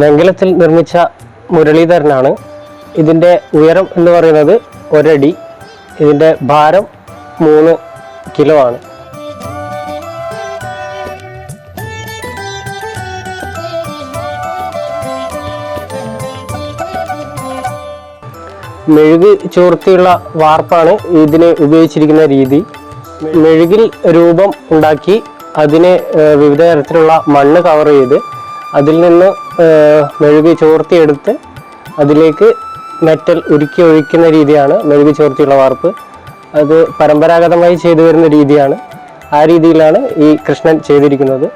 വെങ്കലത്തിൽ നിർമ്മിച്ച മുരളീധരനാണ്. ഇതിന്റെ ഉയരം എന്ന് പറയുന്നത് ഒരടി. ഇതിന്റെ ഭാരം മൂന്ന് കിലോ ആണ്. മെഴുക് ചോർത്തിയുള്ള വാർപ്പാണ് ഇതിന് ഉപയോഗിച്ചിരിക്കുന്ന രീതി. മെഴുകിൽ രൂപം ഉണ്ടാക്കി അതിനെ വിവിധ തരത്തിലുള്ള മണ്ണ് കവർ ചെയ്ത് അതിൽ നിന്ന് മെഴുകി ചോർത്തിയെടുത്ത് അതിലേക്ക് മെറ്റൽ ഉരുക്കി ഒഴിക്കുന്ന രീതിയാണ് മെഴുകി ചോർത്തിയുള്ള വാർപ്പ്. അത് പരമ്പരാഗതമായി ചെയ്തു വരുന്ന രീതിയാണ്. ആ രീതിയിലാണ് ഈ കൃഷ്ണൻ ചെയ്തിരിക്കുന്നത്.